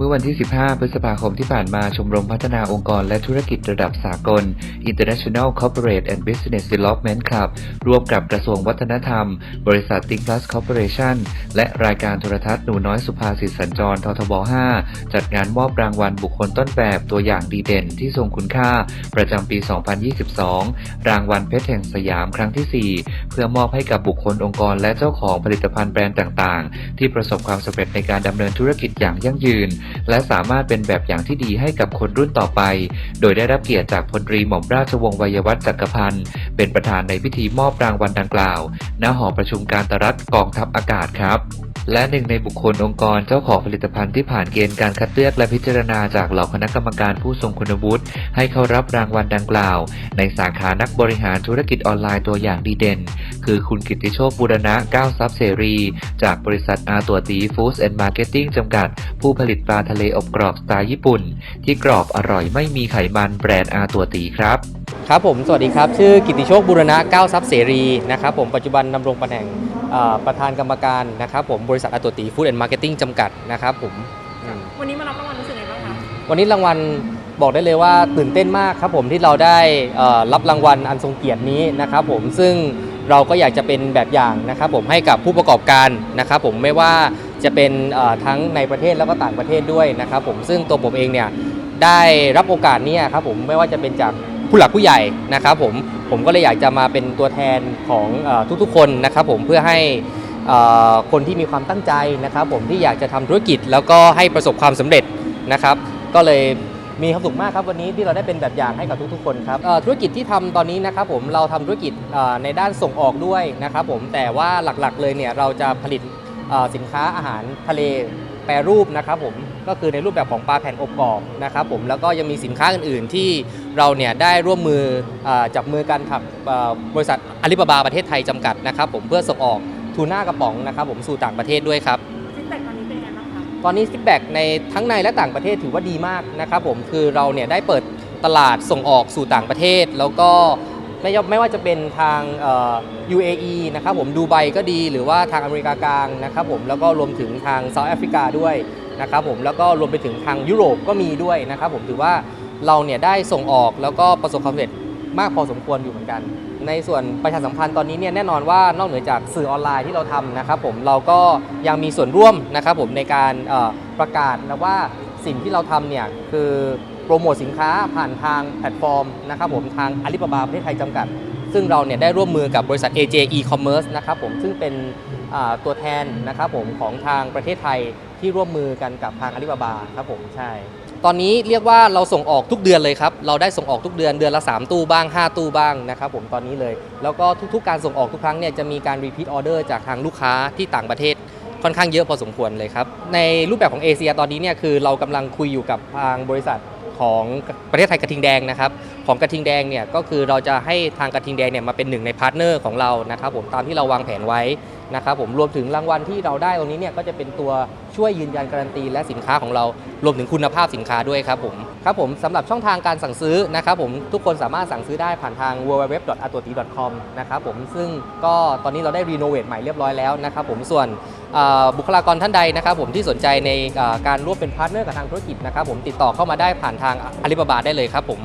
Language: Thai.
เมื่อวันที่ 15 พฤษภาคมที่ผ่านมาชมรมพัฒนาองค์กรและธุรกิจระดับสากล International Corporate and Business Development Club ร่วมกับกระทรวงวัฒนธรรม บริษัท Think Plus Corporation และรายการโทรทัศน์หนูน้อยสุภาษิตสัญจรททบ 5 จัดงานมอบรางวัลบุคคลต้นแบบตัวอย่างดีเด่นที่ทรงคุณค่า ประจำปี 2022 รางวัลเพชรแห่งสยามครั้งที่ 4เพื่อมอบให้กับบุคคลองค์กร และเจ้าของผลิตภัณฑ์แบรนด์ต่างๆ ที่ประสบความสำเร็จในการดำเนินธุรกิจอย่างยั่งยืน และสามารถเป็นแบบอย่างที่ดีให้กับคนรุ่นต่อไป โดยได้รับเกียรติจากพลตรีหม่อมราชวงศ์วัยวัฒน์จักรพันธ์เป็นประธานในพิธีมอบรางวัลดังกล่าวณหอประชุมการตรัฐกองทัพอากาศครับและหนึ่งในบุคคลองค์กรเจ้าของผลิตภัณฑ์ที่ผ่านเกณฑ์การคัดเลือกและพิจารณาจากเหล่าคณะกรรมการผู้ทรงคุณวุฒิให้เข้ารับรางวัลดังกล่าว ในสาขานักบริหารธุรกิจออนไลน์ตัวอย่างดีเด่น คือคุณกิตติโชคบุรณะก้าวทรัพย์เสรี จากบริษัทอาตัวตีฟู้ดแอนด์มาร์เก็ตติ้งจำกัด ผู้ผลิตปลาทะเลอบกรอบสไตล์ญี่ปุ่น ที่กรอบอร่อยไม่มีไขมันแบรนด์อาตัวตีครับครับผม สวัสดีครับ ชื่อกิติโชคบุรณะก้าวทรัพย์เสรีนะครับผมปัจจุบันดำรงตำแหน่งเอ่อประธานกรรมการนะครับผมบริษัทอาตุตีฟู้ดแอนด์มาร์เก็ตติ้งจำกัดนะครับผมอืมวันนี้มารับรางวัลรู้สึกไงบ้างคะวันนี้รางวัลบอกได้เลยว่าตื่นเต้นมากครับผมที่เราได้เอ่อรับรางวัลอันทรงเกียรตินี้นะครับผมซึ่ง เราก็อยากจะเป็นแบบอย่างนะครับผมให้กับผู้ประกอบการนะครับผมไม่ว่าจะเป็นทั้งในประเทศแล้วก็ต่างประเทศด้วยนะครับผมซึ่งตัวผมเองเนี่ยได้รับโอกาสนี้ครับผมไม่ว่าจะเป็นจากผู้หลักผู้ใหญ่นะครับผมผมก็เลยอยากจะมาเป็นตัวแทนของอทุกๆ คนนะครับผมเพื่อให้คนที่มีความตั้งใจนะครับผมที่อยากจะทำธุรกิจแล้วก็ให้ประสบความสำเร็จนะครับ ก็เลย มีความสุขมากครับวันนี้ที่เราได้เป็นแบบอย่างให้กับทุกๆคนครับธุรกิจที่ทำตอนนี้นะครับผมเราทำธุรกิจในด้านส่งออกด้วยนะครับผมแต่ว่าหลักๆเลยเนี่ยเราจะผลิตสินค้าอาหารทะเลแปรรูปนะครับผมก็คือในรูปแบบของปลาแผ่นอบกรอบนะครับผมแล้วก็ยังมีสินค้าอื่นๆที่เราเนี่ยได้ร่วมมืออจับมือกันกับบริษัทอาลีบาบาประเทศไทยจำกัดนะครับผมเพื่อส่งออกทูน่ากระป๋องนะครับผมสู่ต่างประเทศด้วยครับ ตอนนี้ฟีดแบ็กในทั้งในและต่างประเทศถือว่าดีมากนะครับผมคือเราเนี่ยได้เปิดตลาดส่งออกสู่ต่างประเทศ แล้วก็ไม่ไม่ว่าจะเป็นทาง UAE นะครับผมดูไบก็ดีหรือว่าทางอเมริกากลางนะครับผมแล้วก็รวมถึงทางเซาท์แอฟริกาด้วยนะครับผมแล้วก็รวมไปถึงทางยุโรปก็มีด้วยนะครับผมถือว่าเราเนี่ยได้ส่งออกแล้วก็ประสบความสำเร็จ มากพอสมควรอยู่เหมือนกัน ในส่วนประชาสัมพันธ์ตอนนี้เนี่ยแน่นอนว่านอกเหนือจากสื่อออนไลน์ที่เราทำนะครับผมเราก็ยังมีส่วนร่วมนะครับผมในการประกาศนะว่าสิ่งที่เราทำเนี่ยคือโปรโมทสินค้าผ่านทางแพลตฟอร์มนะครับผมทางอาลีบาบาประเทศไทยจำกัด ซึ่งเราเนี่ยได้ร่วมมือกับบริษัท AJ E-commerce นะครับผมซึ่งเป็นตัวแทนนะครับผมของทางประเทศไทยที่ร่วมมือกันกับทางอาลีบาบาครับผมใช่ ตอนนี้เรียกว่าเราส่งออกทุกเดือนเลยครับ เราได้ส่งออกทุกเดือนเดือนละ 3 ตู้บ้าง 5 ตู้บ้างนะครับผมตอนนี้เลย แล้วก็ทุกๆ การส่งออกทุกครั้งเนี่ยจะมีการ repeat order จากทางลูกค้าที่ต่างประเทศค่อนข้างเยอะพอสมควรเลยครับ ในรูปแบบของเอเชียตอนนี้เนี่ยคือเรากำลังคุยอยู่กับทางบริษัทของประเทศไทยกระทิงแดงนะครับของกระทิงแดงเนี่ยก็คือเราจะให้ทางกระทิงแดงเนี่ยมาเป็นหนึ่งในพาร์ทเนอร์ของเรานะครับผมตามที่เราวางแผนไว้ นะครับผมรวมถึงรางวัลที่เราได้ตรงนี้เนี่ยก็จะเป็นตัวช่วยยืนยันการันตีและสินค้าของเรา รวมถึงคุณภาพสินค้าด้วยครับผมครับผมสำหรับช่องทางการสั่งซื้อนะครับผมทุกคนสามารถสั่งซื้อได้ผ่านทาง www.atoti.com นะครับผมซึ่งก็ตอนนี้เราได้รีโนเวทใหม่เรียบร้อยแล้วนะครับผมส่วนบุคลากรท่านใดนะครับผมที่สนใจในการร่วมเป็นพาร์ทเนอร์กับทางธุรกิจนะครับผมติดต่อเข้ามาได้ผ่านทางอาลีบาบาได้เลยครับผม